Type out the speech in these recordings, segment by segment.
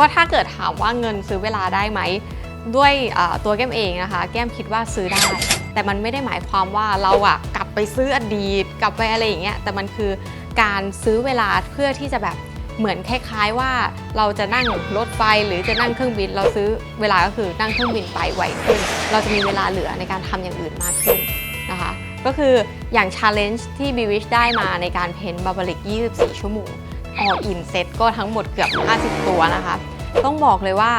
ก็ถ้าเกิดถามว่าเงินซื้อเวลาได้ไหม ด้วยตัวแก้มเองนะคะ แก้มคิดว่าซื้อได้ แต่มันไม่ได้หมายความว่าเราอะกลับไปซื้ออดีต กลับไปอะไรอย่างเงี้ยแต่มันคือการซื้อเวลาเพื่อที่จะแบบเหมือนคล้าย ๆ ว่าเราจะนั่งรถไฟหรือจะนั่งเครื่องบิน เราซื้อเวลาก็คือนั่งเครื่องบินไปไวขึ้น เราจะมีเวลาเหลือในการทำอย่างอื่นมากขึ้นนะคะ ก็คืออย่าง challenge ที่ b w i s h ได้มาในการเพ้นบาบาริก 24 ชั่วโมง all in set ก็ทั้งหมดเกือบ 50 ตัวนะคะ ต้องบอกเลยว่า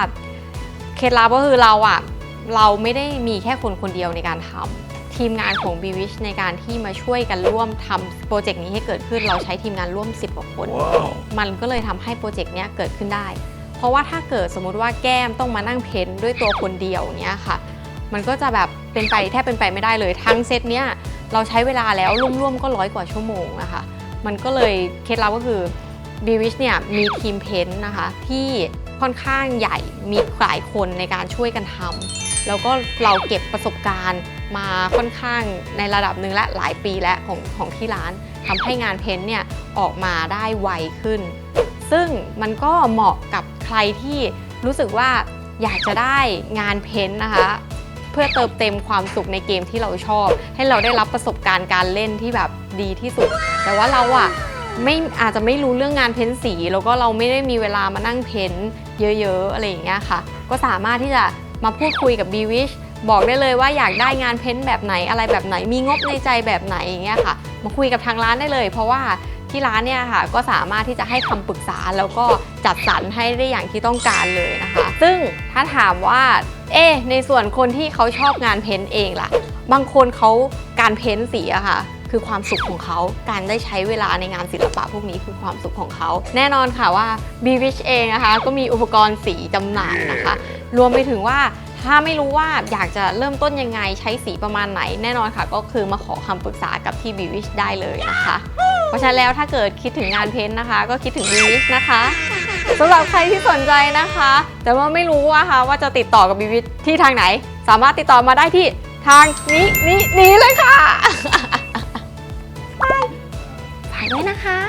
เคล็ดลับก็คือเราอะเราไม่ได้มีแค่คนคนเดียวในการทำทีมงานของ b w i s h ในการที่มาช่วยกันร่วมทำโปรเจกต์นี้ให้เกิดขึ้นเราใช้ทีมงานร่วม 10กว่าคน มันก็เลยทำให้โปรเจกต์เนี้ยเกิดขึ้นได้ เพราะว่าถ้าเกิดสมมุติว่าแก้มต้องมานั่งเพ้นท์ด้วยตัวคนเดียวเนี้ยค่ะ มันก็จะแบบเป็นไปแทบเป็นไปไม่ได้เลยทั้งเซตเนี้ยเราใช้เวลาแล้วร่วมๆก็ร้อยกว่าชั่วโมงนะคะมันก็เลยเคล็ดลับก็คือ b w i s h เนี่ยมีทีมเพ้นท์นะคะที่ ค่อนข้างใหญ่มีหลายคนในการช่วยกันทำแล้วก็เราเก็บประสบการณ์มาค่อนข้างในระดับหนึ่งและหลายปีแล้วของของที่ร้านทำให้งานเพ้นท์เนี่ยออกมาได้ไวขึ้น ซึ่งมันก็เหมาะกับใครที่รู้สึกว่าอยากจะได้งานเพ้นท์นะคะ เพื่อเติมเต็มความสุขในเกมที่เราชอบ ให้เราได้รับประสบการณ์การเล่นที่แบบดีที่สุด แต่ว่าเราอะ ไม่อาจจะไม่รู้เรื่องงานเพ้นสี แล้วก็เราไม่ได้มีเวลามานั่งเพ้นเยอะๆอะไรอย่างเงี้ยค่ะ ก็สามารถที่จะมาพูดคุยกับ b w i s h บอกได้เลยว่าอยากได้งานเพ้นแบบไหนอะไรแบบไหน มีงบในใจแบบไหนอย่างเงี้ยค่ะ มาคุยกับทางร้านได้เลย เพราะว่าที่ร้านเนี่ยค่ะก็สามารถที่จะให้คำปรึกษาแล้วก็จัดสรรให้ได้อย่างที่ต้องการเลยนะคะ ซึ่งถ้าถามว่าเอ๊ในส่วนคนที่เขาชอบงานเพ้นเองล่ะ บางคนเขาการเพ้นสีอะค่ะ คือความสุขของเขา การได้ใช้เวลาในงานศิลปะพวกนี้คือความสุขของเขา แน่นอนค่ะว่า b w i s h เองนะคะก็มีอุปกรณ์สีจำหน่ายนะคะ รวมไปถึงว่าถ้าไม่รู้ว่าอยากจะเริ่มต้นยังไงใช้สีประมาณไหน แน่นอนค่ะ ก็คือมาขอคำปรึกษากับที่ b w i s h ได้เลยนะคะ เพราะฉะนั้นแล้วถ้าเกิดคิดถึงงานเพ้นท์นะคะ ก็คิดถึง b w i s h นะคะสำหรับใครที่สนใจนะคะ แต่ว่าไม่รู้ว่าคะว่าจะติดต่อกับ b w i s h ที่ทางไหน สามารถติดต่อมาได้ที่ทางนี้นี้นี้เลยค่ะไปฝาก ด้วยนะคะ